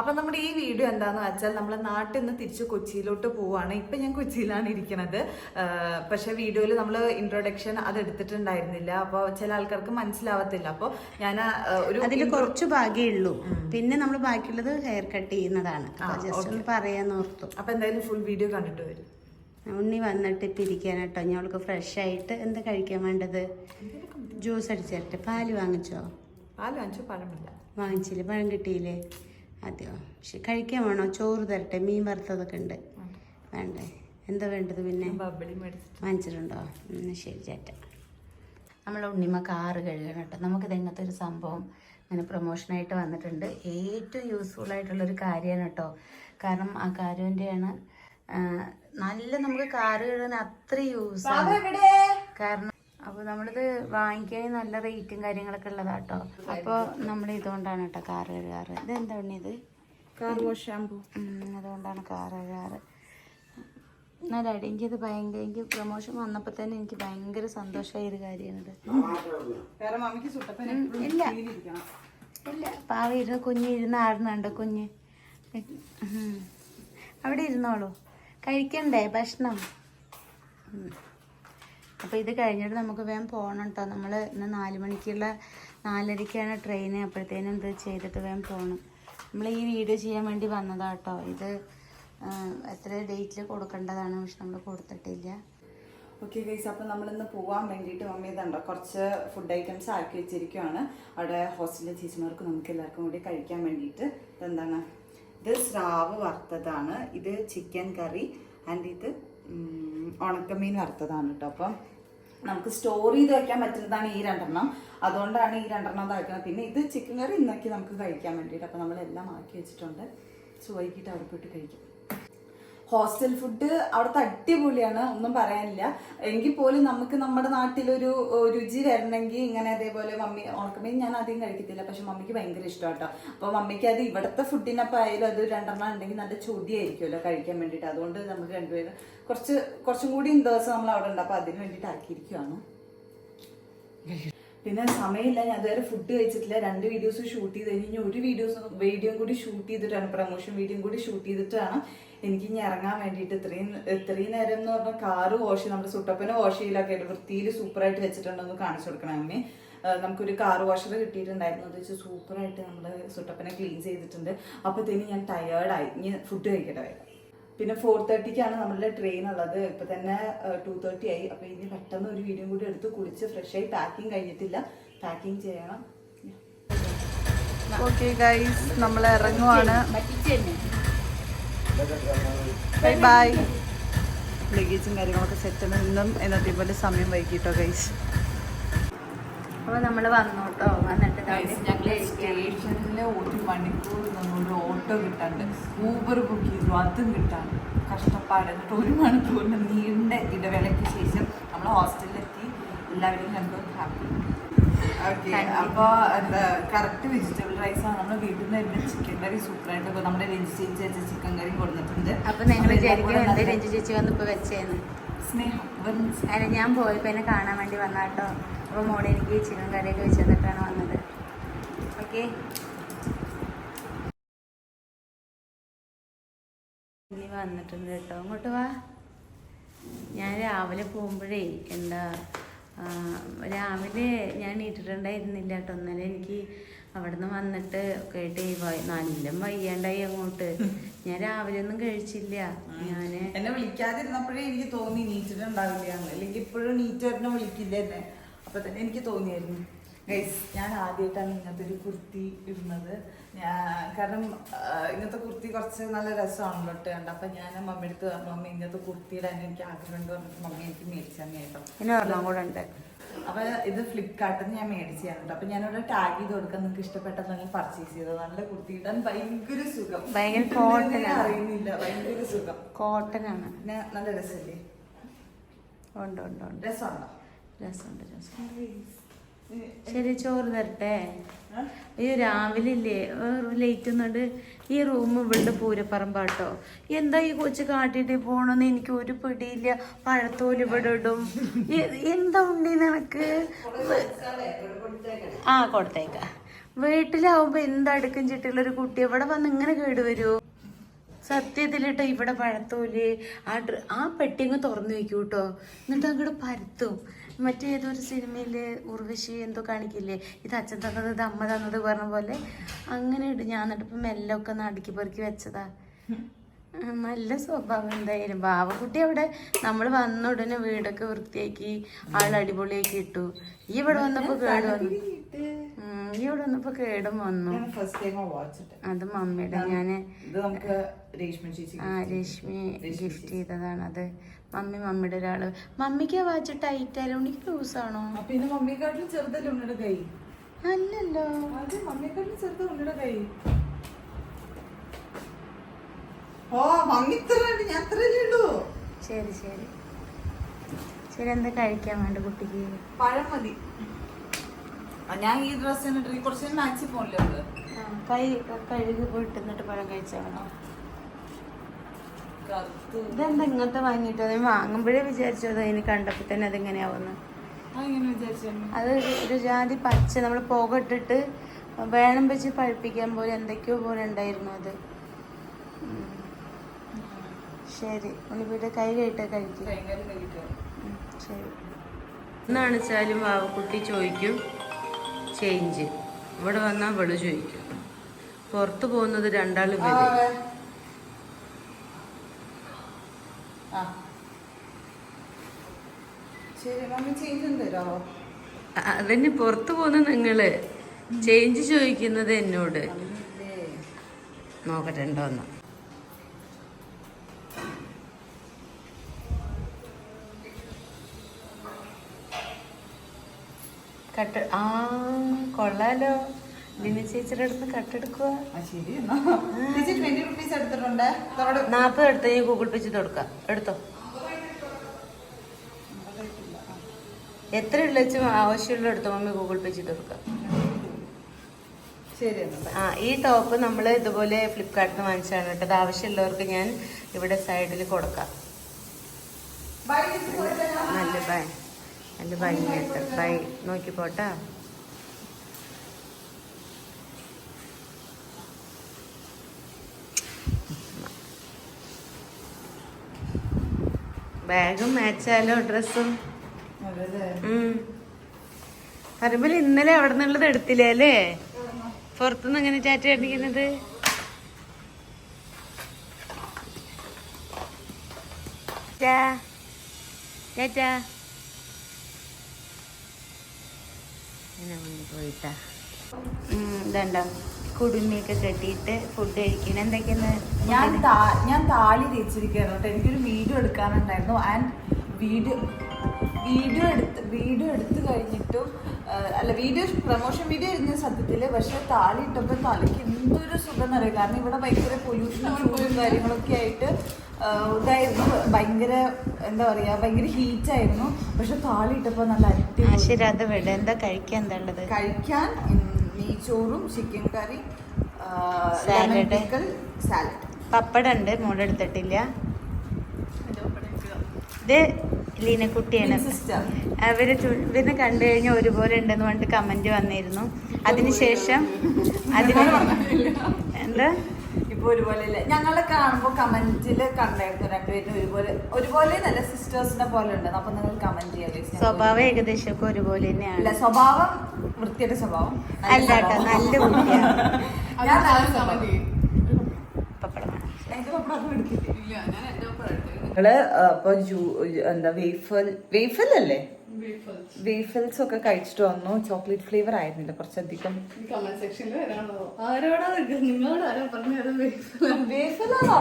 അപ്പൊ നമ്മുടെ ഈ വീഡിയോ എന്താന്ന് വെച്ചാൽ നമ്മൾ നാട്ടിൽ നിന്ന് തിരിച്ച് കൊച്ചിയിലോട്ട് പോവാണ്. ഇപ്പൊ ഞാൻ കൊച്ചിയിലാണ് ഇരിക്കുന്നത് പക്ഷേ വീഡിയോയിൽ നമ്മൾ ഇൻട്രൊഡക്ഷൻ അത് എടുത്തിട്ടുണ്ടായിരുന്നില്ല. അപ്പോൾ ചില ആൾക്കാർക്ക് മനസ്സിലാവത്തില്ല. അപ്പോൾ ഞാൻ ഒരു അതിൽ കുറച്ച് ഭാഗ്യേ ഉള്ളൂ. പിന്നെ നമ്മൾ ബാക്കിയുള്ളത് ഹെയർ കട്ട് ചെയ്യുന്നതാണ്. ജസ്റ്റ് ഒന്ന് പറയാന്ന് ഓർത്തു. അപ്പൊ എന്തായാലും ഫുൾ വീഡിയോ കണ്ടിട്ട് വരും. ഉണ്ണി വന്നിട്ട് ഇപ്പം ഇരിക്കാൻ കേട്ടോ. ഞാൻ അവൾക്ക് ഫ്രഷ് ആയിട്ട് എന്താ കഴിക്കാൻ വേണ്ടത്? ജ്യൂസ് അടിച്ചിട്ട് പാൽ വാങ്ങിച്ചോ? പാൽ വാങ്ങിച്ചു പഴമില്ല വാങ്ങിച്ചില്ലേ? പഴം കിട്ടിയില്ലേ? അതെയോ? പക്ഷെ കഴിക്കാൻ വേണോ? ചോറ് തരട്ടെ മീൻ വറുത്തതൊക്കെ ഉണ്ട്. വേണ്ടേ? എന്താ വേണ്ടത് പിന്നെ? വാങ്ങിച്ചിട്ടുണ്ടോ? ശരി ചേട്ട. നമ്മളെ ഉണ്ണിമ കാറ് കഴുകണം കേട്ടോ. നമുക്കിത് ഇങ്ങനത്തെ ഒരു സംഭവം ഇങ്ങനെ പ്രൊമോഷനായിട്ട് വന്നിട്ടുണ്ട്. ഏറ്റവും യൂസ്ഫുൾ ആയിട്ടുള്ളൊരു കാര്യമാണ് കേട്ടോ. കാരണം ആ കാര്യന്റെയാണ് നല്ല നമുക്ക് കാറ് കഴുകുന്ന അത്ര യൂസ് കാരണം അപ്പോൾ നമ്മളിത് വാങ്ങിക്കാൻ നല്ല റേറ്റും കാര്യങ്ങളൊക്കെ ഉള്ളതാട്ടോ. അപ്പോൾ നമ്മൾ ഇതുകൊണ്ടാണ് കേട്ടോ കാർ കഴുകാറ് ഇത് എന്താണ് ഇത്? കാർ വാഷ് ഷാമ്പു അതുകൊണ്ടാണ് കാർ കഴുകാറ് എന്നാലും അടി. എനിക്കത് ഭയങ്കര എനിക്ക് പ്രൊമോഷൻ വന്നപ്പോൾ തന്നെ എനിക്ക് ഭയങ്കര സന്തോഷമായ ഒരു കാര്യമാണിത് ഇല്ല. ഇല്ല. പാവ ഇരുന്ന് കുഞ്ഞ് ഇരുന്ന് ആടുന്നുണ്ട് കുഞ്ഞ്. അവിടെ ഇരുന്നോളൂ. കഴിക്കണ്ടേ? ഭക്ഷണം. അപ്പോൾ ഇത് കഴിഞ്ഞിട്ട് നമുക്ക് വേഗം പോകണം കേട്ടോ നമ്മൾ ഇന്ന് നാല് മണിക്കുള്ള നാലരയ്ക്കാണ് ട്രെയിൻ അപ്പോഴത്തേനും ഇത് ചെയ്തിട്ട് വേഗം പോകണം നമ്മൾ ഈ വീഡിയോ ചെയ്യാൻ വേണ്ടി വന്നതാണ് കേട്ടോ ഇത് എത്ര ഡേറ്റിൽ കൊടുക്കേണ്ടതാണ് പക്ഷെ നമ്മൾ കൊടുത്തിട്ടില്ല. ഓക്കെ ഗൈസ് അപ്പം നമ്മളിന്ന് പോകാൻ വേണ്ടിയിട്ട് മമ്മി ഇതുണ്ടോ കുറച്ച് ഫുഡ് ഐറ്റംസ് ആക്കി വെച്ചിരിക്കുവാണ്. അവിടെ ഹോസ്റ്റലിലെ ചേച്ചിമാർക്ക് നമുക്ക് എല്ലാവർക്കും കൂടി കഴിക്കാൻ വേണ്ടിയിട്ട് ഇതെന്താണ്? ഇത് സ്രാവ് വറുത്തതാണ്. ഇത് ചിക്കൻ കറി ആൻഡ് ഇത് ഉണക്കമീൻ വറുത്തതാണ് കേട്ടോ. അപ്പം നമുക്ക് സ്റ്റോർ ചെയ്ത് വയ്ക്കാൻ പറ്റുന്നതാണ് ഈ രണ്ടെണ്ണം. അതുകൊണ്ടാണ് ഈ രണ്ടെണ്ണം തയ്ക്കുന്നത് പിന്നെ ഇത് ചിക്കൻ കറി ഇന്നൊക്കെ നമുക്ക് കഴിക്കാൻ വേണ്ടിയിട്ട്. അപ്പം നമ്മളെല്ലാം ആക്കി വെച്ചിട്ടുണ്ട്. സോ വൈകിട്ട് അവർക്കിട്ട് കഴിക്കും. ഹോസ്റ്റൽ ഫുഡ് അവിടുത്തെ അടിപൊളിയാണ് ഒന്നും പറയാനില്ല. എങ്കിൽ പോലും നമുക്ക് നമ്മുടെ നാട്ടിലൊരു രുചി വരണമെങ്കിൽ ഇങ്ങനെ അതേപോലെ മമ്മി ഉണക്കമീൻ ഞാൻ അധികം കഴിക്കത്തില്ല. പക്ഷെ മമ്മിക്ക് ഭയങ്കര ഇഷ്ടം കേട്ടോ. അപ്പോൾ മമ്മിക്ക് അത് ഇവിടുത്തെ ഫുഡിനൊപ്പം ആയാലും അത് രണ്ടെണ്ണം ഉണ്ടെങ്കിൽ നല്ല ചൊടിയായിരിക്കുമല്ലോ കഴിക്കാൻ വേണ്ടിയിട്ട്. അതുകൊണ്ട് നമുക്ക് രണ്ടുപേരും കുറച്ച് കുറച്ചും കൂടി ദിവസം നമ്മൾ അവിടെ ഉണ്ട്. അപ്പോൾ അതിന് വേണ്ടിയിട്ട് ആക്കിയിരിക്കുവാണ്. പിന്നെ സമയമില്ല. ഞാൻ അതുവരെ ഫുഡ് കഴിച്ചിട്ടില്ല. രണ്ട് വീഡിയോസ് ഷൂട്ട് ചെയ്ത് കഴിഞ്ഞ് ഒരു വീഡിയോസ് വീഡിയോ കൂടി ഷൂട്ട് ചെയ്തിട്ടാണ്. പ്രൊമോഷൻ വീഡിയോ കൂടി ഷൂട്ട് ചെയ്തിട്ടാണ് എനിക്ക് ഇനി ഇറങ്ങാൻ വേണ്ടിയിട്ട് ഇത്രയും ഇത്രയും നേരം എന്ന് പറഞ്ഞാൽ കാറ് വാഷ് ചെയ്ത് നമ്മുടെ സുട്ടപ്പനെ വാഷ് ചെയ്യലൊക്കെ ആയിട്ട് വൃത്തിയിൽ സൂപ്പറായിട്ട് വെച്ചിട്ടുണ്ടെന്ന് കാണിച്ചു കൊടുക്കണം അമ്മേ. നമുക്കൊരു കാർ വാഷർ കിട്ടിയിട്ടുണ്ടായിരുന്നു. അത് വെച്ചാൽ സൂപ്പറായിട്ട് നമ്മൾ സുട്ടപ്പനെ ക്ലീൻ ചെയ്തിട്ടുണ്ട്. അപ്പോഴത്തേന് ഞാൻ ടയേർഡായി ഇനി ഫുഡ് കഴിക്കട്ടെ പിന്നെ ഫോർ തേർട്ടിക്കാണ് നമ്മളുടെ ട്രെയിൻ ഉള്ളത്. ഇപ്പം തന്നെ ടു തേർട്ടി ആയി. അപ്പോൾ ഇനി പെട്ടെന്ന് ഒരു വീഡിയോ കൂടി എടുത്ത് കുളിച്ച് ഫ്രഷായി ആയി പാക്കിംഗ് കഴിഞ്ഞിട്ടില്ല. പാക്കിംഗ് ചെയ്യണം. ഓക്കെ ഗൈസ് നമ്മൾ ഇറങ്ങുവാണ്. ബൈ ബൈ ലഗേജും കാര്യങ്ങളൊക്കെ സെറ്റ് ആണ് ഇന്നും എന്നത്തെ പോലെ സമയം വൈകിട്ടോ ഗൈസ് അപ്പോൾ നമ്മൾ വന്നു കേട്ടോ വന്നിട്ട് ഞങ്ങൾ സ്റ്റേഷനിൽ ഒരു മണിക്കൂർ നിന്ന് ഒരു ഓട്ടോ കിട്ടാണ്ട് ഊബർ ബുക്ക് ചെയ്തു. അതും കിട്ടാണ്ട്. കഷ്ടപ്പാട്. എന്നിട്ട് ഒരു മണിക്കൂറിന് നീണ്ട ഇടവേളയ്ക്ക് ശേഷം നമ്മൾ ഹോസ്റ്റലിലെത്തി എല്ലാവരെയും കണ്ടു. ഹാപ്പി അപ്പോൾ എന്താ കറക്റ്റ് വെജിറ്റബിൾ റൈസ് ആണ് നമ്മൾ വീട്ടിൽ നിന്ന് തന്നെ ചിക്കൻ കറി സൂപ്പറായിട്ട് ഇപ്പോൾ നമ്മുടെ രഞ്ജി ചേച്ചി വെച്ച ചിക്കൻ കറി കൊടുത്തിട്ടുണ്ട്. അപ്പൊ നിങ്ങൾ വിചാരിക്കും എന്റെ രഞ്ജു ചേച്ചി വന്നിപ്പോ വെച്ചേന്ന്? സ്നേഹം. അല്ല ഞാൻ പോയപ്പോ എന്നെ കാണാൻ വേണ്ടി വന്ന കേട്ടോ. അപ്പൊ മോളെ എനിക്ക് ചിക്കൻ കറിയൊക്കെ വെച്ച് തന്നിട്ടാണ് വന്നത്. ഓക്കെ? ഇനി വന്നിട്ടുണ്ട് കേട്ടോ. അങ്ങോട്ട് വാ. ഞാൻ രാവിലെ പോകുമ്പോഴേ എന്താ രാവിലെ ഞാൻ ഇട്ടിട്ടുണ്ടായിരുന്നില്ല കേട്ടോ. ഇന്നലെ എനിക്ക് അവിടുന്ന് വന്നിട്ട് കേട്ട് നല്ല വയ്യാണ്ടായി അങ്ങോട്ട്. ഞാൻ രാവിലെ ഒന്നും കഴിച്ചില്ല. ഞാൻ എന്നെ വിളിക്കാതിരുന്നപ്പോഴേ എനിക്ക് തോന്നി നീറ്റിട്ടുണ്ടാവില്ല അല്ലെങ്കിൽ ഇപ്പോഴും നീറ്റ് വരണ വിളിക്കില്ല എന്നെ. അപ്പൊ തന്നെ എനിക്ക് തോന്നിയായിരുന്നു. ഗൈസ് ഞാൻ ആദ്യമായിട്ടാണ് ഇങ്ങനത്തെ ഒരു കുർത്തി ഇടുന്നത്. ഞാൻ കാരണം ഇങ്ങനത്തെ കുർത്തി കുറച്ച് നല്ല രസമാണല്ലോ ഇട്ട് കണ്ട. അപ്പൊ ഞാൻ മമ്മി എടുത്ത് പറഞ്ഞു മമ്മി ഇങ്ങനത്തെ കുർത്തി ഇടാൻ എനിക്ക് ആഗ്രഹമുണ്ട് പറഞ്ഞിട്ട് മമ്മി എനിക്ക് മേടിച്ചാൽ കേട്ടോ. അപ്പൊ ഇത് ഫ്ലിപ്കാർട്ടിൽ നിന്ന് ഞാൻ മേടിച്ചതാണ് കേട്ടോ. അപ്പൊ ഞാനിവിടെ ടാഗ് ചെയ്ത് കൊടുക്കാൻ നിങ്ങൾക്ക് ഇഷ്ടപ്പെട്ടതെങ്കിൽ പർച്ചേസ് ചെയ്തത്. നല്ല കുർത്തി ഇടാൻ ഭയങ്കര സുഖം. ഭയങ്കര അറിയുന്നില്ല. ഭയങ്കര സുഖം. കോട്ടൺ ആണ്. പിന്നെ നല്ല രസമല്ലേ? ഉണ്ട് ഉണ്ട് ഉണ്ട്. രസമുണ്ടോ? രസമുണ്ട് രസം ശരി ചോറ് തരട്ടെ? അയ്യോ രാവിലെ ഇല്ലേ ലേറ്റ് ഒന്നുണ്ട്. ഈ റൂം ഇവിടെ പൂരപ്പറമ്പാട്ടോ എന്താ ഈ കൊച്ചു കാട്ടിട്ട് പോണെന്ന് എനിക്ക് ഒരു പിടിയില്ല. പഴത്തോൽ ഇവിടെ ഇടും. എന്താ ഉണ്ടി നിനക്ക്? ആ കൊടുത്തേക്ക. വീട്ടിലാവുമ്പോ എന്താ അടുക്കും ചിട്ടുള്ള ഒരു കുട്ടി? ഇവിടെ വന്ന് ഇങ്ങനെ കേടുവരൂ സത്യത്തിലിട്ടോ ഇവിടെ പഴത്തോൽ. ആ ആ പെട്ടിങ്ങ് തുറന്നു വെക്കൂട്ടോ. എന്നിട്ട് അങ്ങോട്ട് പരത്തും. മറ്റേതൊരു സിനിമയിൽ ഉർവശി എന്തോ കാണിക്കില്ലേ? ഇത് അച്ഛൻ തന്നത് ഇത് അമ്മ തന്നത് പറഞ്ഞ പോലെ. അങ്ങനെ ഇടും ഞാൻ എന്നിട്ട് ഇപ്പം മെല്ലെ ഒക്കെ ഒന്ന് അടുക്കി പെറുക്കി വെച്ചതാ. നല്ല സ്വഭാവം എന്തായാലും. ബാവക്കുട്ടി അവിടെ നമ്മൾ വന്ന ഉടനെ വീടൊക്കെ വൃത്തിയാക്കി ആൾ അടിപൊളിയാക്കി ഇട്ടു. ഈ ഇവിടെ വന്നപ്പോ കേട് വന്നു. ഈ ഇവിടെ വന്നപ്പോ കേടും വന്നു. ഇട്ട് അത് മമ്മിയുടെ ഞാൻ ആ രശ്മി ഗിഫ്റ്റ് ചെയ്തതാണ് അത് മമ്മി മമ്മിയുടെ ഒരാൾ. മമ്മിക്ക് വാച്ച് ടൈറ്റ് ഉണ്ണിക്ക് ലൂസ് ആണോ? പിന്നെ മമ്മിയെക്കാട്ടിലും ചെറുതല്ലേ ഉണ്ണിയുടെ കൈ? അല്ലല്ലോ. അത് മമ്മിയെക്കാട്ടിലും ചെറുത് ഉണ്ണിയുടെ കൈ. ഓ മമ്മി ഞാൻ അത്രയല്ലേ ഉള്ളൂ. ശരി ശരി. ശരി എന്താ കഴിക്കാൻ വേണ്ട കുട്ടിക്ക്? പഴം മതി. ഞാൻ ഈ ഡ്രസ് ഇട്ടിട്ട് കുറച്ച് ഫോണിലേ ഉള്ളു കൈ കഴുകി പോയിട്ട് എന്നിട്ട് പഴം കഴിച്ചാണോ കറുത്ത് ഇതെന്താ ഇങ്ങനത്തെ വാങ്ങിയിട്ട് അത് വാങ്ങുമ്പോഴേ അത് അതിന് കണ്ടപ്പോൾ തന്നെ അതെങ്ങനെയാവുന്നു. വിചാരിച്ചു അത് ഒരു- ജാതി പച്ച നമ്മൾ പുക ഇട്ടിട്ട് വേണം വെച്ച് പഴുപ്പിക്കാൻ പോലെ എന്തൊക്കെയോ പോലെ ഉണ്ടായിരുന്നു അത്. ശരി ഉണ്ണിപ്പീട്ട് കൈ കഴിട്ട് കഴിക്കും. ശരി. എന്നാണ് വെച്ചാലും വാവക്കുട്ടി ചോദിക്കും ചേഞ്ച് ഇവിടെ വന്നാൽ വെളു ചോദിക്കും. പുറത്തു പോകുന്നത് രണ്ടാൾ വരും ആ ശരി മമ്മി ചേഞ്ച് തരാമോ അതന്നെ പുറത്തു പോകുന്ന നിങ്ങൾ ചേഞ്ച് ചോദിക്കുന്നത് എന്നോട്. നോക്കട്ടെ ഉണ്ടോന്ന് കട്ട് ആ കൊള്ളാലോ. ലിനി ചേച്ചിയുടെ അടുത്ത് കട്ടെടുക്കുക നാൽപ്പത് എടുത്ത് ഞാൻ ഗൂഗിൾ പേ ചെയ്ത് കൊടുക്കാം എടുത്തോ? എത്ര ഉള്ള വെച്ചും ആവശ്യമുള്ള എടുത്ത മമ്മി ഗൂഗിൾ പേ ചെയ്ത് കൊടുക്കാം ശരി ആ ഈ ടോപ്പ് നമ്മൾ ഇതുപോലെ ഫ്ലിപ്കാർട്ടിൽ നിന്ന് വാങ്ങിച്ചാണ് കേട്ടത് ആവശ്യമുള്ളവർക്ക് ഞാൻ ഇവിടെ സൈഡിൽ കൊടുക്കാം. നല്ല ബൈ നല്ല ഭംഗിയായിട്ട് ബൈ നോക്കി പോട്ടാ. ബാഗും മാച്ചാലോ ഡ്രസ്സും? പറയുമ്പോൾ ഇന്നലെ അവിടെ നിന്നുള്ളത് എടുത്തില്ലേ അല്ലേ? പുറത്തുനിന്ന് എങ്ങനെ ചാറ്റ കൊണ്ട് പോയിട്ടാ. ഇതണ്ടോ? കുടുമിയൊക്കെ കെട്ടിയിട്ട് ഫുഡ് കഴിക്കണം. എന്തൊക്കെയാണ്? ഞാൻ ഞാൻ താലി തേച്ചിരിക്കുന്നു കേട്ടോ. എനിക്കൊരു വീഡിയോ എടുക്കാനുണ്ടായിരുന്നു. ആൻഡ് വീഡിയോ വീഡിയോ എടുത്ത് വീഡിയോ എടുത്തു കഴിഞ്ഞിട്ടും അല്ല വീഡിയോ പ്രൊമോഷൻ വീഡിയോ ഇരുന്ന സത്യത്തിൽ പക്ഷെ താലി ഇട്ടപ്പോൾ തലയ്ക്ക് എന്തൊരു സുഖം എന്നറിയാം കാരണം ഇവിടെ ഭയങ്കര പൊല്യൂഷനും ചൂടും കാര്യങ്ങളൊക്കെ ആയിട്ട് ഇതായിരുന്നു. ഭയങ്കര എന്താ പറയാ ഭയങ്കര ഹീറ്റ് ആയിരുന്നു. പക്ഷെ താളി ഇട്ടപ്പോൾ നല്ല അടിപൊളി. ശരി അത് വിട എന്താ കഴിക്കാൻ എന്താണ്ടത് കഴിക്കാൻ നെയ്ച്ചോറും ചിക്കൻ കറി സാലഡ് സാലഡ് പപ്പടുണ്ട് മോളെടുത്തിട്ടില്ല ഇത് ലീനക്കുട്ടിയാണ്. കുട്ടിയാണ് അവർ ഇവരിനെ കണ്ടു കഴിഞ്ഞാൽ ഒരുപോലെ ഉണ്ടെന്ന് പറഞ്ഞിട്ട് കമന്റ് വന്നിരുന്നു. അതിനുശേഷം അതിന് എന്താ? ഇപ്പൊ ഒരുപോലെ ഇല്ല? ഞങ്ങളെ കാണുമ്പോ കമന്റിൽ കണ്ടായിരുന്നു രണ്ടുപേരും ഒരുപോലെ ഒരുപോലെ നല്ല സിസ്റ്റേഴ്സിനെ പോലെ ഉണ്ട്. അപ്പൊ നിങ്ങൾ കമന്റ് ചെയ്യാം സ്വഭാവം ഏകദേശം ഒക്കെ ഒരുപോലെ ഇല്ല തന്നെയാണ് സ്വഭാവം വൃത്തിയുടെ സ്വഭാവം. നല്ല അല്ല കേട്ടോ. നല്ല കുട്ടിയാണ് ഞാൻ. പപ്പടം വേണം. എന്റെ പപ്പടം എടുത്തില്ലേ നിങ്ങൾ അപ്പൊ എന്താ വേഫൽ വേഫൽ അല്ലേ? വേഫൽസ് ഒക്കെ കഴിച്ചിട്ട് വന്നു. ചോക്ലേറ്റ് ഫ്ലേവർ ആയിരുന്നില്ല കുറച്ചധികം. കമന്റ് സെക്ഷനിൽ വരാണോ ആരോടാ നിങ്ങളോട് ആരാ പറഞ്ഞത്? വേഫലാണോ?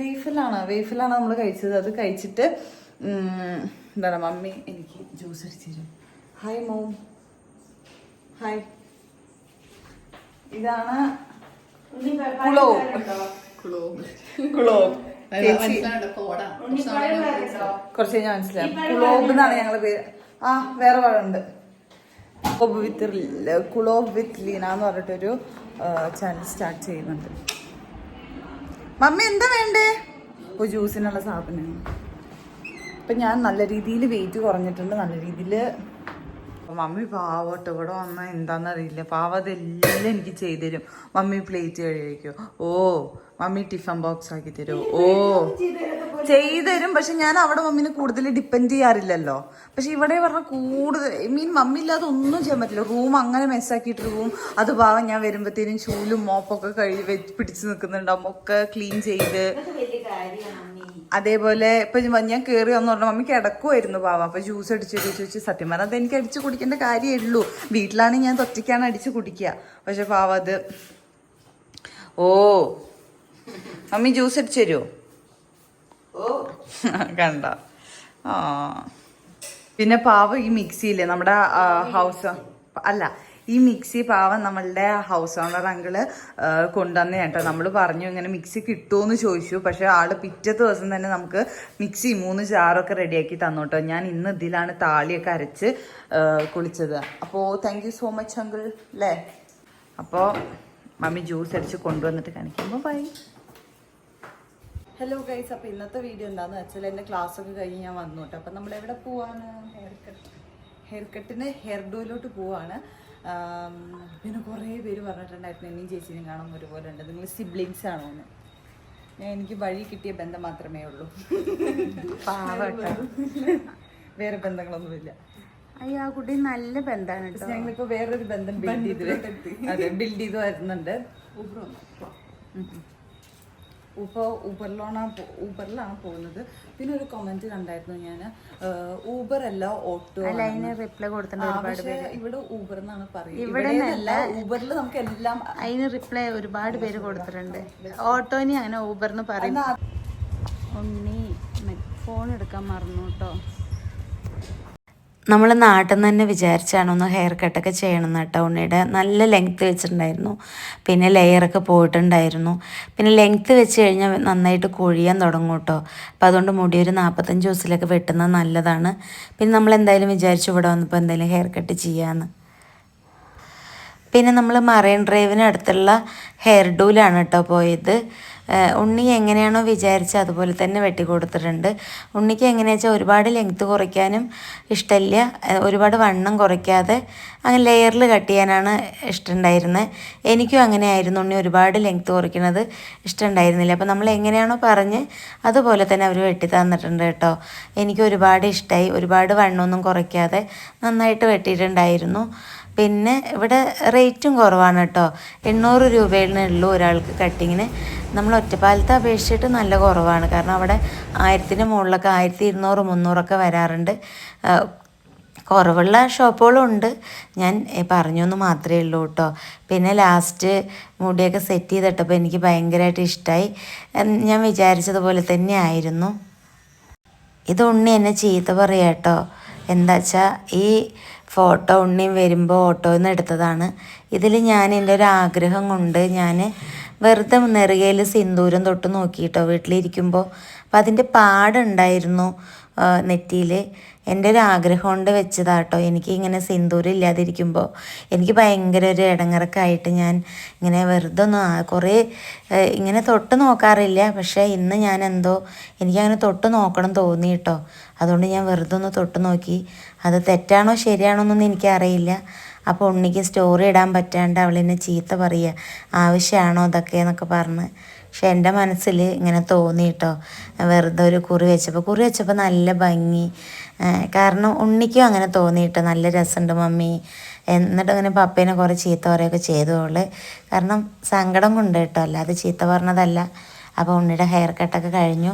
വേഫലാണ് വേഫലാണ് നമ്മൾ കഴിച്ചത്? അത് കഴിച്ചിട്ട് എന്താണ് മമ്മി എനിക്ക് ജ്യൂസ് അടിച്ചു തരും. ഹായ് മോം ഹായ് ഇതാണ് കുളോ കുളോ ചേച്ചി കുറച്ച് കഴിഞ്ഞാൽ മനസ്സിലായി കുളോബ് എന്നാണ് ഞങ്ങളെ പേര്. ആ വേറെ പാടുണ്ട് കുളോബ് വിത്ത് കുളോബ് വിത്ത് ലീന എന്ന് പറഞ്ഞിട്ടൊരു ചാനൽ സ്റ്റാർട്ട് ചെയ്യുന്നുണ്ട്. മമ്മി എന്താ വേണ്ടേ? ഇപ്പോൾ ജ്യൂസിനുള്ള സാധനങ്ങൾ അപ്പം ഞാൻ നല്ല രീതിയിൽ വെയിറ്റ് കുറഞ്ഞിട്ടുണ്ട്. നല്ല രീതിയിൽ അപ്പൊ മമ്മി പാവട്ട് ഇവിടെ വന്നാൽ എന്താണെന്നറിയില്ല പാവ അതെല്ലാം എനിക്ക് ചെയ്തുതരും. മമ്മി പ്ലേറ്റ് കഴിക്കും ഓ മമ്മി ടിഫൻ ബോക്സ് ആക്കി തരും ഓ ചെയ്തുതരും. പക്ഷെ ഞാൻ അവിടെ മമ്മീനെ കൂടുതൽ ഡിപ്പെൻഡ് ചെയ്യാറില്ലല്ലോ. പക്ഷെ ഇവിടെ പറഞ്ഞ കൂടുതൽ മീൻ മമ്മി ഇല്ലാതെ ഒന്നും ചെയ്യാൻ പറ്റില്ല. റൂം അങ്ങനെ മെസ്സാക്കിയിട്ട് റൂം അത് പാവം ഞാൻ വരുമ്പോഴത്തേനും ചൂലും മോപ്പൊക്കെ വെച്ച് പിടിച്ച് നിൽക്കുന്നുണ്ടാവും ഒക്കെ ക്ലീൻ ചെയ്ത്. അതേപോലെ ഇപ്പൊ ഞാൻ- കയറി വന്നു പറഞ്ഞ മമ്മി കിടക്കുമായിരുന്നു പാവ. അപ്പൊ ജ്യൂസ് അടിച്ചു ചോദിച്ചു വെച്ച് സത്യം പറഞ്ഞാൽ അത് എനിക്ക് അടിച്ചു കുടിക്കേണ്ട കാര്യമേ ഉള്ളൂ വീട്ടിലാണെങ്കിൽ ഞാൻ തൊറ്റയ്ക്കാണ് അടിച്ചു കുടിക്കുക പക്ഷെ പാവ അത്. ഓ മമ്മി ജ്യൂസ് അടിച്ചു തരുമോ കണ്ട? ആ. പിന്നെ പാവ ഈ മിക്സിയില്ലേ നമ്മുടെ ഹൗസ് അല്ല ഈ മിക്സി പാവം നമ്മളുടെ ഹൗസ് ഓണർ അങ്കിൾ കൊണ്ടുവന്ന കേട്ടോ. നമ്മൾ പറഞ്ഞു ഇങ്ങനെ മിക്സി കിട്ടുമെന്ന് ചോദിച്ചു. പക്ഷെ ആൾ പിറ്റത്തെ ദിവസം തന്നെ നമുക്ക് മിക്സി മൂന്ന് ജാറൊക്കെ റെഡിയാക്കി തന്നു കേട്ടോ. ഞാൻ ഇന്ന് ഇതിലാണ് താളിയൊക്കെ അരച്ച് കുളിച്ചത്. അപ്പോൾ thank you so much uncle അല്ലേ അപ്പോൾ മമ്മി ജ്യൂസ് അടിച്ച് കൊണ്ടുവന്നിട്ട് കാണിക്കുമ്പോൾ ബൈ ഹലോ ഗൈസ് അപ്പോൾ ഇന്നത്തെ വീഡിയോ എന്താണെന്ന് വെച്ചാൽ എന്റെ ക്ലാസ് ഒക്കെ കഴിഞ്ഞ് ഞാൻ വന്നു കേട്ടോ. അപ്പം നമ്മൾ എവിടെ പോവാണ്? ഹെയർ കട്ട് ഹെയർ കട്ടിന് ഹെയർ ഡോയിലോട്ട് പോവാണ്. പിന്നെ കുറേ പേര് പറഞ്ഞിട്ടുണ്ടായിരുന്നു എന്നെയും ചേച്ചിനെയും കാണാൻ ഒരുപോലെ ഉണ്ട് നിങ്ങൾ സിബ്ലിങ്സ് ആണോ എന്ന് ഞാൻ എനിക്ക് വഴി കിട്ടിയ ബന്ധം മാത്രമേ ഉള്ളൂ. പാവട്ടോ. വേറെ ബന്ധങ്ങളൊന്നുമില്ല. അയ്യോ ആ കുട്ടി നല്ല ബന്ധമാണ് ഞങ്ങളിപ്പോ വേറൊരു ബന്ധം ബിൽഡ് ചെയ്ത് അതെ ബിൽഡ് ചെയ്ത് വരുന്നുണ്ട്. ഇപ്പോൾ ഊബറിലാണ് ഊബറിലാണ് പോകുന്നത്. പിന്നെ ഒരു കമന്റ് കണ്ടായിരുന്നു ഞാൻ ഊബർ അല്ല ഓട്ടോ റിപ്ലൈ പേര്. ഇവിടെ ഊബർ എന്നാണ് പറയുന്നത്. ഇവിടെ ഊബറിൽ നമുക്ക് എല്ലാം അതിന് റിപ്ലൈ ഒരുപാട് പേര് കൊടുത്തിട്ടുണ്ട്. ഓട്ടോനെ അങ്ങനെ ഊബർന്ന് പറയും. ഉണ്ണി ഫോൺ എടുക്കാൻ മറന്നു കേട്ടോ. നമ്മൾ നാട്ടിൽ നിന്ന് തന്നെ വിചാരിച്ചാണ് ഒന്ന് ഹെയർ കട്ടൊക്കെ ചെയ്യണം കേട്ടോ ഉണ്ണിയുടെ. നല്ല ലെങ്ത്ത് വെച്ചിട്ടുണ്ടായിരുന്നു. പിന്നെ ലെയറൊക്കെ പോയിട്ടുണ്ടായിരുന്നു. പിന്നെ ലെങ്ത്ത് വെച്ച് കഴിഞ്ഞാൽ നന്നായിട്ട് കൊഴിയാൻ തുടങ്ങും കേട്ടോ. അപ്പോൾ അതുകൊണ്ട് മുടി ഒരു നാൽപ്പത്തഞ്ച് ദിവസത്തിലൊക്കെ വെട്ടുന്നത് നല്ലതാണ്. പിന്നെ നമ്മൾ എന്തായാലും വിചാരിച്ചു ഇവിടെ വന്നപ്പോൾ എന്തായാലും ഹെയർ കട്ട് ചെയ്യാമെന്ന് പിന്നെ നമ്മൾ മറൈൻ ഡ്രൈവിന് അടുത്തുള്ള ഹെയർ ഡൂലാണ് കേട്ടോ പോയത് ഉണ്ണി എങ്ങനെയാണോ വിചാരിച്ചത് അതുപോലെ തന്നെ വെട്ടി കൊടുത്തിട്ടുണ്ട് ഉണ്ണിക്ക് എങ്ങനെയാ വെച്ചാൽ ഒരുപാട് ലെങ്ത്ത് കുറയ്ക്കാനും ഇഷ്ടമില്ല ഒരുപാട് വണ്ണം കുറയ്ക്കാതെ അങ്ങനെ ലെയറിൽ കട്ട് ചെയ്യാനാണ് ഇഷ്ടമുണ്ടായിരുന്നത് എനിക്കും അങ്ങനെയായിരുന്നു ഉണ്ണി ഒരുപാട് ലെങ്ത്ത് കുറയ്ക്കണത് ഇഷ്ടമുണ്ടായിരുന്നില്ല അപ്പോൾ നമ്മൾ എങ്ങനെയാണോ പറഞ്ഞ് അതുപോലെ തന്നെ അവർ വെട്ടി തന്നിട്ടുണ്ട് കേട്ടോ എനിക്ക് ഒരുപാട് ഇഷ്ടമായി ഒരുപാട് വണ്ണമൊന്നും കുറയ്ക്കാതെ നന്നായിട്ട് വെട്ടിയിട്ടുണ്ടായിരുന്നു. പിന്നെ ഇവിടെ റേറ്റും കുറവാണ് കേട്ടോ. എണ്ണൂറ് രൂപയിലുള്ളൂ ഒരാൾക്ക് കട്ടിങ്ങിന് നമ്മൾ ഒറ്റപ്പാലത്തെ അപേക്ഷിച്ചിട്ട് നല്ല കുറവാണ്. കാരണം അവിടെ ആയിരത്തിന് മുകളിലൊക്കെ ആയിരത്തി ഇരുന്നൂറ് മുന്നൂറൊക്കെ വരാറുണ്ട്. കുറവുള്ള ഷോപ്പുകളുണ്ട്. ഞാൻ പറഞ്ഞു എന്ന് മാത്രമേ ഉള്ളൂ കേട്ടോ. പിന്നെ ലാസ്റ്റ് മുടിയൊക്കെ സെറ്റ് ചെയ്തിട്ടപ്പോൾ എനിക്ക് ഭയങ്കരമായിട്ട് ഇഷ്ടമായി ഞാൻ വിചാരിച്ചതുപോലെ തന്നെ ആയിരുന്നു. ഇത് ഉണ്ണി എന്നെ ചീത്ത പറയാം കേട്ടോ. എന്താ വെച്ചാൽ ഈ ഫോട്ടോ ഉണ്ണി വരുമ്പോൾ ഓട്ടോയിൽ നിന്ന് എടുത്തതാണ്. ഇതിൽ ഞാൻ എന്റെ ഒരു ആഗ്രഹം കൊണ്ട് ഞാൻ വെറുതെ നെറുകയിൽ സിന്ദൂരം തൊട്ട് നോക്കിയിട്ടോ വീട്ടിലിരിക്കുമ്പോൾ അപ്പം അതിന്റെ പാടുണ്ടായിരുന്നു നെറ്റിയിൽ എന്റെ ഒരു ആഗ്രഹം കൊണ്ട് വെച്ചതാട്ടോ. എനിക്ക് ഇങ്ങനെ സിന്ദൂരം ഇല്ലാതിരിക്കുമ്പോൾ എനിക്ക് ഭയങ്കര ഒരു ഇടങ്ങറൊക്കെ ആയിട്ട് ഞാൻ ഇങ്ങനെ വെറുതെ ഒന്ന് കുറേ ഇങ്ങനെ തൊട്ട് നോക്കാറില്ല. പക്ഷേ ഇന്ന് ഞാൻ എന്തോ എനിക്കങ്ങനെ തൊട്ട് നോക്കണം തോന്നി കേട്ടോ അതുകൊണ്ട് ഞാൻ വെറുതെ ഒന്ന് തൊട്ട് നോക്കി. അത് തെറ്റാണോ ശരിയാണോ എന്നൊന്നും എനിക്കറിയില്ല. അപ്പോൾ ഉണ്ണിക്ക് സ്റ്റോറി ഇടാൻ പറ്റാണ്ട് അവളെന്നെ ചീത്ത പറയുക ആവശ്യമാണോ ഇതൊക്കെ എന്നൊക്കെ പറഞ്ഞ്. പക്ഷെ എന്റെ മനസ്സിൽ ഇങ്ങനെ തോന്നി കേട്ടോ വെറുതെ ഒരു കുറി വെച്ചപ്പോൾ കുറി വെച്ചപ്പോൾ നല്ല ഭംഗി. കാരണം ഉണ്ണിക്കും അങ്ങനെ തോന്നിയിട്ട് നല്ല രസമുണ്ട് മമ്മി. എന്നിട്ട് അങ്ങനെ പപ്പേനെ കുറേ ചീത്ത പറയുകയൊക്കെ ചെയ്തു അവൾ. കാരണം സങ്കടം കൊണ്ട് കേട്ടോ അല്ലാതെ ചീത്ത പറഞ്ഞതല്ല. അപ്പോൾ ഉണ്ണിയുടെ ഹെയർ കട്ടൊക്കെ കഴിഞ്ഞു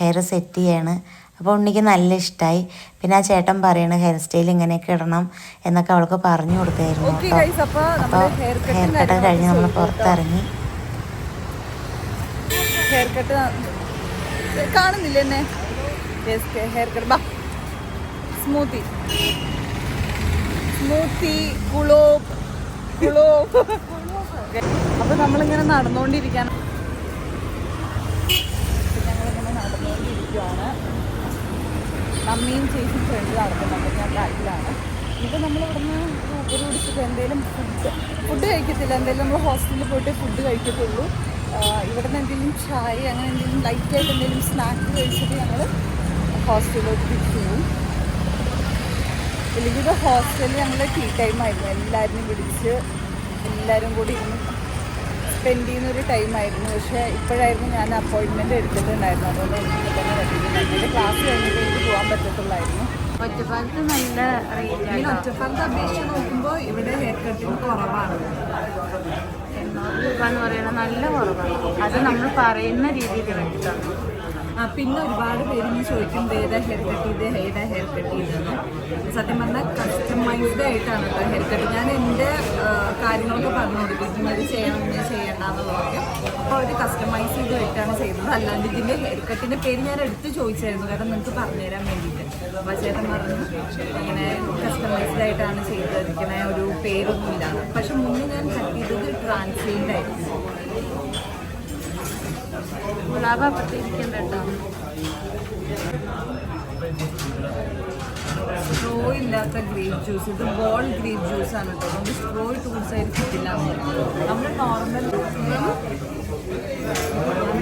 ഹെയർ സെറ്റ് ചെയ്യാണ്. അപ്പോൾ ഉണ്ണിക്ക് നല്ല ഇഷ്ടമായി പിന്നെ ആ ചേട്ടൻ പറയണ ഹെയർ സ്റ്റൈൽ ഇങ്ങനെയൊക്കെ ഇടണം എന്നൊക്കെ അവൾക്ക് പറഞ്ഞു കൊടുത്തായിരുന്നു കേട്ടോ. അപ്പോൾ ഹെയർ കട്ടൊക്കെ കഴിഞ്ഞ് നമ്മൾ പുറത്തിറങ്ങി. ഹെയർ കട്ട് കാണുന്നില്ല എന്നെ? ഹെയർ കട്ട് ബാ. സ്മൂത്തി. സ്മൂത്തി കുളോപ്പ് കുളോപ്പ്. അപ്പൊ നമ്മളിങ്ങനെ നടന്നുകൊണ്ടിരിക്കാൻ ഞങ്ങളിങ്ങനെ നടന്നുകൊണ്ടിരിക്കുവാണ് മമ്മിയും ചേച്ചിയും ഫ്രണ്ട് നടക്കുന്നുണ്ട് ഞാൻ ബാക്കിലാണ്. ഇപ്പം നമ്മൾ ഇവിടുന്ന് ഊബർ പിടിച്ചിട്ട് എന്തെങ്കിലും ഫുഡ് ഫുഡ് കഴിക്കത്തില്ല. എന്തെങ്കിലും നമ്മൾ ഹോസ്റ്റലിൽ പോയിട്ട് ഫുഡ് കഴിക്കത്തുള്ളൂ. ഇവിടെ ഇവിടുന്ന് എന്തെങ്കിലും ചായ അങ്ങനെ എന്തെങ്കിലും ലൈറ്റായിട്ട് എന്തെങ്കിലും സ്നാക്ക് കഴിച്ചിട്ട് ഞങ്ങൾ ഹോസ്റ്റലിലോട്ട് തിരിച്ചു ഇല്ലെങ്കിൽ ഇത് ഹോസ്റ്റലിൽ ഞങ്ങൾ ടീ ടൈം ആയിരുന്നു. എല്ലാവരും വിളിച്ച് എല്ലാവരും കൂടി ഇരുന്ന് സ്പെൻഡ് ചെയ്യുന്ന ഒരു ടൈമായിരുന്നു പക്ഷേ ഇപ്പോഴായിരുന്നു ഞാൻ അപ്പോയിൻമെന്റ് എടുത്തിട്ടുണ്ടായിരുന്നു അതുകൊണ്ട് എനിക്ക് തന്നെ എന്റെ ക്ലാസ് കഴിഞ്ഞിട്ട് എനിക്ക് പോകാൻ പറ്റത്തുള്ളായിരുന്നു. ഒറ്റപ്പാലത്ത് നല്ല റേറ്റ് ഒറ്റപ്പാലത്ത് അപേക്ഷ അപേക്ഷിച്ച് നോക്കുമ്പോൾ ഇവിടെ ഹെയർ കട്ടിങ് കുറവാണ്. എണ്ണൂറ് രൂപ എന്ന് പറയുന്നത് നല്ല കുറവാണ്. അത് നമ്മൾ പറയുന്ന രീതിയിൽ ആ, പിന്നെ ഒരുപാട് പേര് ഇങ്ങനെ ചോദിക്കും ഏതാ ഹെയർ കട്ട് ചെയ്ത് ഏതാ ഹെയർ കട്ട് ചെയ്തെന്ന്. സത്യം പറഞ്ഞാൽ കസ്റ്റമൈസ്ഡ് ആയിട്ടാണ് കേട്ടോ ഹെയർ കട്ട് ഞാൻ എന്റെ കാര്യങ്ങളൊക്കെ പറഞ്ഞു കൊടുക്കും. അത് ചെയ്യണം ഇങ്ങനെ ചെയ്യണ്ട എന്നുള്ളതൊക്കെ അപ്പോൾ അവർ കസ്റ്റമൈസ് ചെയ്തായിട്ടാണ് ചെയ്തത്. അല്ലാണ്ട് ഇതിന്റെ ഹെയർ കട്ടിന്റെ പേര് ഞാൻ എടുത്ത് ചോദിച്ചായിരുന്നു. കാരണം നിങ്ങൾക്ക് പറഞ്ഞുതരാൻ വേണ്ടിയിട്ട്. അപ്പോൾ ചേട്ടൻ പറഞ്ഞു ഇങ്ങനെ കസ്റ്റമൈസ്ഡ് ആയിട്ടാണ് ചെയ്തിരിക്കണ ഒരു പേരൊന്നുമില്ല. പക്ഷെ മുന്നേ ഞാൻ കട്ട് ചെയ്തത് ട്രാൻസ്ലേറ്റ് ആയിരുന്നു. ഗുലാബ് അപ്പത്തിരിക്കണ്ട കേട്ടോ. സ്ട്രോ ഇല്ലാത്ത ഗ്രേപ്പ് ജ്യൂസ് ഇത് ബോൾ ഗ്രേപ്പ് ജ്യൂസ് ആണ് കേട്ടോ. നമുക്ക് സ്ട്രോ ടൂൾസ് കുടിച്ചായിട്ട് കിട്ടില്ല നമ്മൾ നോർമൽ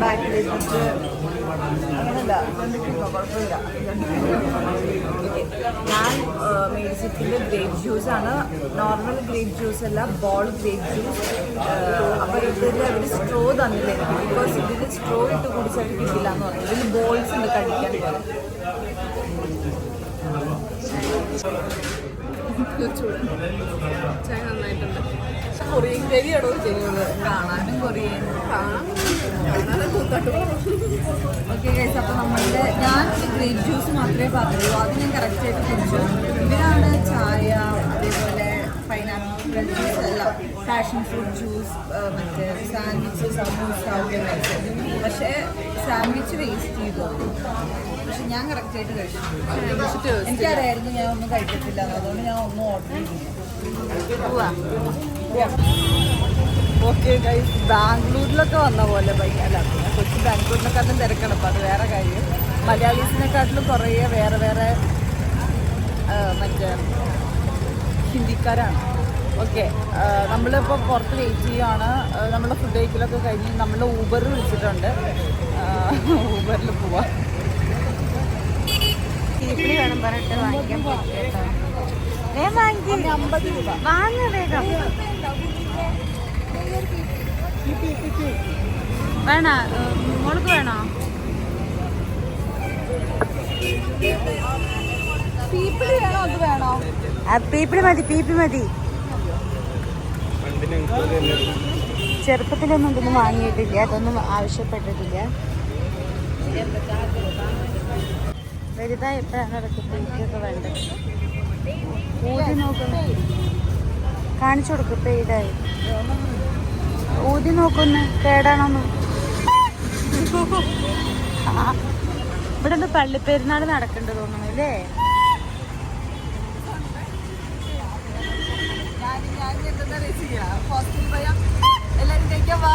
ബാക്കിൽ കണ്ടിട്ടില്ല കുഴപ്പമില്ല. ഞാൻ മേടിച്ചിട്ടുള്ള ഗ്രേപ്പ് ജ്യൂസ് ആണ് നോർമൽ ഗ്രേപ്പ് ജ്യൂസ് അല്ല ബോൾ ഗ്രേപ്പ് ജ്യൂസ്. അപ്പോൾ ഇതിൽ അവർ സ്ട്രോ തന്നില്ല എനിക്ക് ബിക്കോസ് ഇതിൽ സ്ട്രോ ഇട്ട് കുടിച്ചാൽ കിട്ടില്ല എന്ന് പറഞ്ഞു. ഇതിൽ ബോൾസ് ഉണ്ട് കഴിക്കാൻ ചായ നന്നായിട്ടുണ്ട്. കൊറിയൻ ഗ്രേവിയാണോ ചെയ്യുന്നത്? കാണാനും കൊറിയൻ. അപ്പോൾ നമ്മളുടെ ഞാൻ ഗ്രേപ്പ് ജ്യൂസ് മാത്രമേ പറഞ്ഞുള്ളൂ അത് ഞാൻ കറക്റ്റായിട്ട് കുടിച്ചു. ഇവരാണ് ചായ അതേപോലെ പൈനാപ്പിൾ ജ്യൂസ് അല്ല പാഷൻ ഫ്രൂട്ട് ജ്യൂസ് മറ്റേ സാൻഡ്വിച്ച് സമൂസ പക്ഷേ സാൻഡ്വിച്ച് വേസ്റ്റ് ചെയ്തു. പക്ഷെ ഞാൻ കറക്റ്റായിട്ട് കഴിച്ചു. എനിക്കറിയായിരുന്നു ഞാൻ ഒന്നും കഴിക്കത്തില്ല. അതുകൊണ്ട് ഞാൻ ഒന്നും ഓർഡർ ഓക്കെ ബാംഗ്ലൂരിലൊക്കെ വന്ന പോലെ ഭയങ്കര അല്ല പിന്നെ അതും തിരക്കണം അപ്പം അത് വേറെ കാര്യം. മലയാളീസിനെക്കാട്ടിലും കുറേ വേറെ വേറെ മറ്റേ ഹിന്ദിക്കാരാണ്. ഓക്കെ നമ്മളിപ്പോൾ പുറത്ത് വെയിറ്റ് ചെയ്യുകയാണ് നമ്മുടെ ഫുഡ് കഴിക്കലൊക്കെ കഴിഞ്ഞ് നമ്മൾ ഊബർ വിളിച്ചിട്ടുണ്ട്. ഊബറിൽ പോവാം. ചീപ്പിളി വേണം പറഞ്ഞിട്ട് വാങ്ങിക്കാൻ വേഗം അമ്പത് രൂപ. വാങ്ങ വേഗം. വേണോ? മോൾക്ക് വേണോ? പീപ്പിളി മതി പീപ്പി മതി. ചെറുപ്പത്തിലൊന്നും ഇതൊന്നും വാങ്ങിയിട്ടില്ല അതൊന്നും ആവശ്യപ്പെട്ടിട്ടില്ല. വലുതായപ്പോഴാണ് അതൊക്കെ പീക്കൊക്കെ വേണ്ടത്? ഊതി നോക്കുന്ന. കാണിച്ചു കൊടുക്കും പെയ്ഡായി ഊതി നോക്കുന്നു കേടാണോന്ന്. ഇവിടെ ഒന്ന് പള്ളിപ്പെരുന്നാൾ നടക്കേണ്ടത് തോന്നുന്നു അല്ലേ ഞാൻ ഞാൻ എന്താ ചെയ്യാ? ഹോസ്റ്റലിൽ പോയാൽ എല്ലാവരും കഴിക്കാൻ വാ.